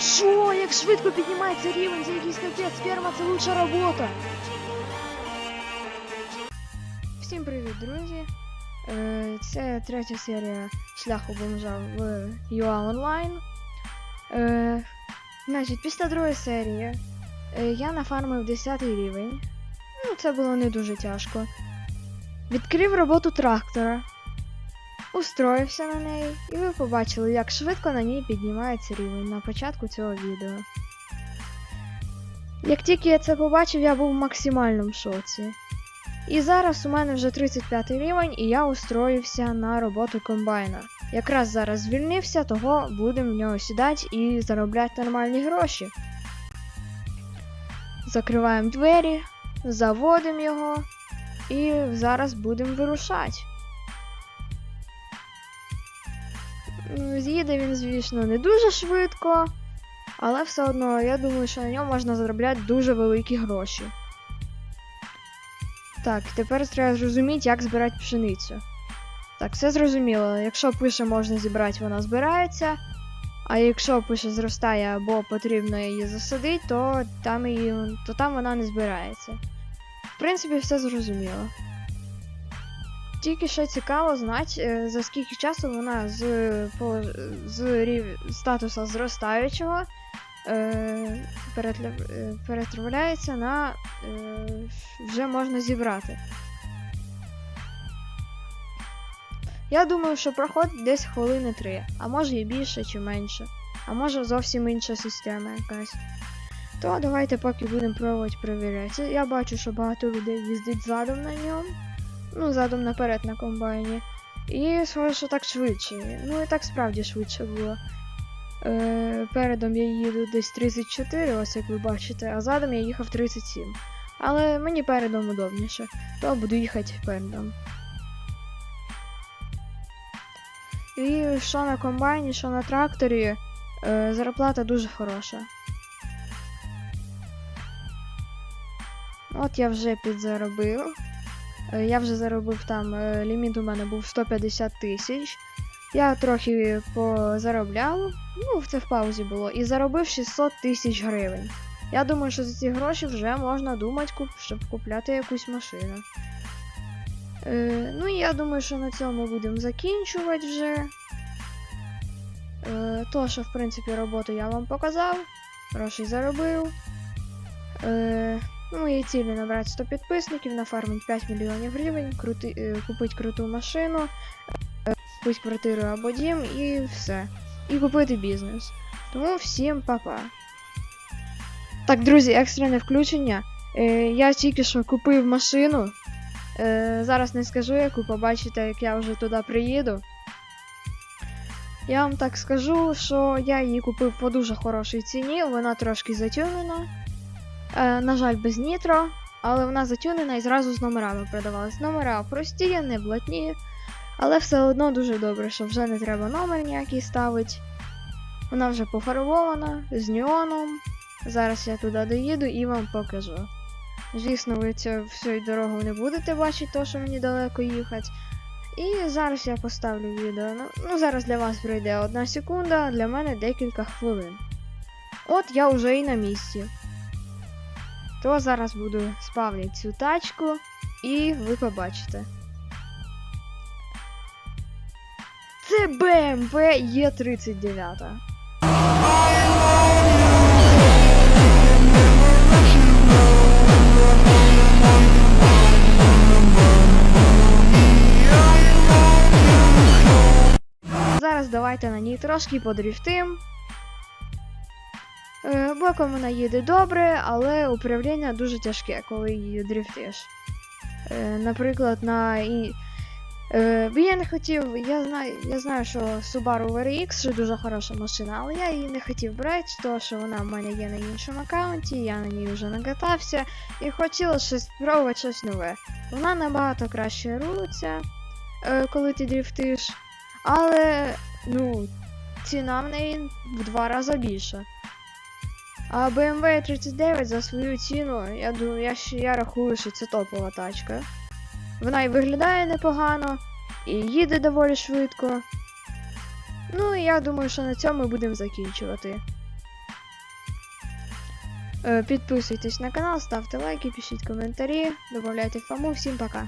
Що? Як швидко піднімається рівень, це якийсь капець, ферма це лучша робота. Всім привіт, друзі. Е, Це третя серія шляху бомжа в UA Online. Е, Значить, після другої серії е, я нафармив 10 рівень. Ну, це було не дуже тяжко. Відкрив роботу трактора, устроївся на неї, і ви побачили, як швидко на ній піднімається рівень на початку цього відео. Як тільки я це побачив, я був в максимальному шоці. І зараз у мене вже 35 рівень, і я устроївся на роботу комбайна. Якраз зараз звільнився, того будемо в нього сідати і заробляти нормальні гроші. Закриваємо двері, заводимо його і зараз будемо вирушати. З'їде він, звісно, не дуже швидко, але все одно я думаю, що на ньому можна заробляти дуже великі гроші. Так, тепер треба зрозуміти, як збирати пшеницю. Так, все зрозуміло. Якщо пише можна зібрати, вона збирається. А якщо пише зростає або потрібно її засадити, то там, її, то там вона не збирається. В принципі, все зрозуміло. Тільки що цікаво знати, е, за скільки часу вона з, по, з рів, статуса зростаючого е, е, перетравляється на е, вже можна зібрати. Я думаю, що проходить десь хвилини три, а може і більше чи менше, а може зовсім інша система якась. То давайте поки будемо пробувати перевіряти. Я бачу, що багато людей їздить задом на ньому, ну, задом наперед на комбайні. І схоже, що так швидше. Ну і так справді швидше було. Е, передом я їду десь 34, ось як ви бачите, а задом я їхав 37. Але мені передом удобніше, то буду їхати передом. І що на комбайні, що на тракторі, е, зарплата дуже хороша. От я вже підзаробив. Е, Я вже заробив там, е, ліміт у мене був 150 тисяч. Я трохи позаробляв, ну, це в паузі було, і заробив 600 тисяч гривень. Я думаю, що за ці гроші вже можна думати, щоб купляти якусь машину. Е, ну і я думаю, що на цьому будемо закінчувати вже. Е, то, що, в принципі, роботу я вам показав, грошей заробив. Е, ну, мої цілі набрати 100 підписників, нафармити 5 мільйонів гривень, крути, е, купити круту машину, е, купити квартиру або дім і все. І купити бізнес. Тому всім па-па. Так, друзі, екстрене включення. Е, я тільки що купив машину. Зараз не скажу, яку побачите, як я вже туди приїду. Я вам так скажу, що я її купив по дуже хорошій ціні, вона трошки затюнена. Е, на жаль, без нітро, але вона затюнена і зразу з номерами продавалась. Номера прості, не блатні, але все одно дуже добре, що вже не треба номер ніякий ставити. Вона вже пофарбована з неоном. Зараз я туди доїду і вам покажу. Звісно, ви цю всю дорогу не будете бачити, то що мені далеко їхати. І зараз я поставлю відео. Ну, ну зараз для вас пройде одна секунда, а для мене декілька хвилин. От я вже і на місці. То зараз буду спавнити цю тачку, і ви побачите. Це BMW Е39. Зараз давайте на ній трошки подріфтим. Е, Боком вона їде добре, але управління дуже тяжке, коли її дрифтиш. Е, Наприклад, на і. Е, я не хотів, я знаю, я знаю, що Subaru VRX ще дуже хороша машина, але я її не хотів брати, тому що вона в мене є на іншому аккаунті, я на ній вже накатався і хотіла щось спробувати щось нове. Вона набагато краще рулиться, коли ти дрифтиш, але ну, ціна в неї в два рази більша. А BMW 39 за свою ціну, я думаю, я, ще- я рахую, що це топова тачка. Вона і виглядає непогано, і їде доволі швидко. Ну і я думаю, що на цьому ми будемо закінчувати. Е, Підписуйтесь на канал, ставте лайки, пишіть коментарі, додавайте фому. Всім пока!